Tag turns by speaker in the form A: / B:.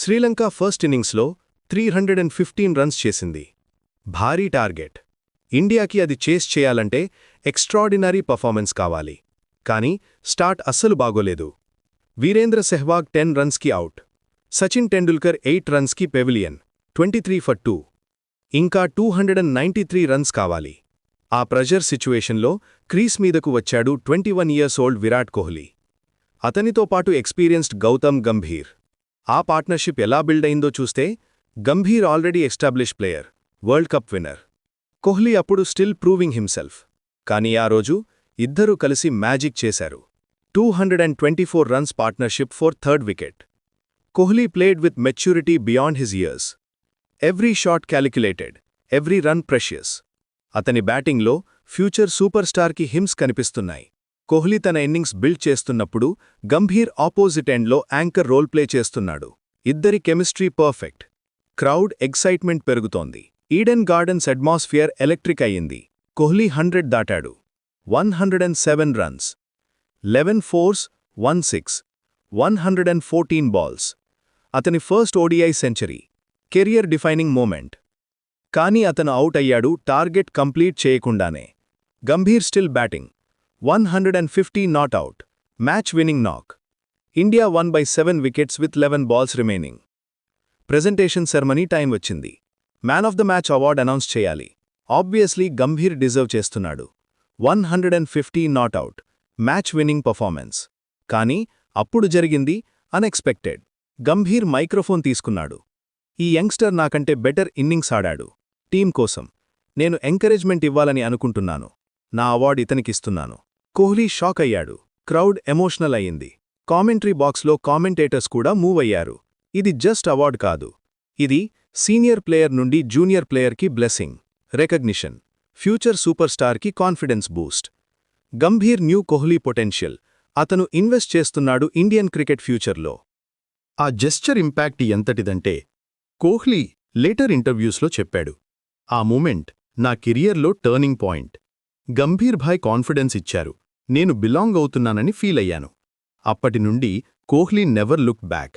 A: Sri Lanka first ఇన్నింగ్స్లో three hundred and fifteen runs చేసింది. భారీ టార్గెట్. ఇండియాకి అది చేస్ చేయాలంటే ఎక్స్ట్రాడినరీ పర్ఫార్మెన్స్ కావాలి. కానీ స్టార్ట్ అస్సలు బాగోలేదు. వీరేంద్ర సెహ్వాగ్ టెన్ రన్స్కి out. Sachin Tendulkar eight రన్స్కి pavilion twenty three for two. ఇంకా two hundred and ninety three runs కావాలి. ఆ ప్రెజర్ సిచ్యువేషన్లో క్రీస్ మీదకు వచ్చాడు twenty one years old Virat Kohli. అతనితో పాటు ఎక్స్పీరియన్స్డ్ గౌతమ్ గంభీర్. ఆ పార్ట్నర్షిప్ ఎలా బిల్డ్ అయిందో చూస్తే Gambhir already establish player world cup winner. Kohli అప్పుడు స్టిల్ ప్రూవింగ్ హిమ్సెల్ఫ్. కానీ ఆ రోజు ఇద్దరూ కలిసి మ్యాజిక్ చేశారు. Two hundred and twenty four runs partnership four third wicket. Kohli played with maturity beyond his years. Every shot calculated every run precious. అతని బ్యాటింగ్లో future super స్టార్కి hymns కనిపిస్తున్నాయి. కోహ్లీ తన ఇన్నింగ్స్ బిల్డ్ చేస్తున్నప్పుడు గంభీర్ ఆపోజిట్ ఎండ్లో యాంకర్ రోల్ ప్లే చేస్తున్నాడు. ఇద్దరి chemistry perfect. Crowd excitement పెరుగుతోంది. Eden Gardens atmosphere electric అయ్యింది. Kohli hundred దాటాడు. One hundred and seven runs. Eleven fours one six. One hundred and fourteen balls. అతని first ODI century. Career defining moment. కానీ అతను out అయ్యాడు target complete చేయకుండానే. Gambhir still batting. One hundred and fifty not out match winning knock India won by seven wickets with eleven balls remaining presentation ceremony time వచ్చింది. Man of the match award announce చేయాలి. Obviously Gambhir deserve చేస్తున్నాడు. One hundred and fifty not out match winning performance కానీ అప్పుడు జరిగింది unexpected Gambhir microphone తీసుకున్నాడు. ఈ youngster నాకంటే better innings ఆడాడు. టీం కోసం. నేను ఎంకరేజ్మెంట్ ఇవ్వాలని అనుకుంటున్నాను. నా అవార్డు ఇతనికిస్తున్నాను కోహ్లీ షాక్ అయ్యాడు. క్రౌడ్ ఎమోషనల్ అయింది కామెంటరీ బాక్స్లో కామెంటేటర్స్ కూడా మూవ్ అయ్యారు. ఇది జస్ట్ అవార్డ్ కాదు. ఇది సీనియర్ ప్లేయర్ నుండి జూనియర్ ప్లేయర్కి blessing recognition future super స్టార్కి confidence boost. Gambhir new Kohli potential. అతను ఇన్వెస్ట్ చేస్తున్నాడు ఇండియన్ క్రికెట్ ఫ్యూచర్లో.
B: ఆ జెస్చర్ ఇంపాక్ట్ ఎంతటిదంటే కోహ్లీ లేటర్ ఇంటర్వ్యూస్లో చెప్పాడు. ఆ మూమెంట్ నా కెరియర్లో టర్నింగ్ పాయింట్. గంభీర్భాయ్ కాన్ఫిడెన్స్ ఇచ్చారు. నేను బిలాంగ్ అవుతున్నానని ఫీల్ అయ్యాను. అప్పటి నుండి కోహ్లీ నెవర్ లుక్ బ్యాక్.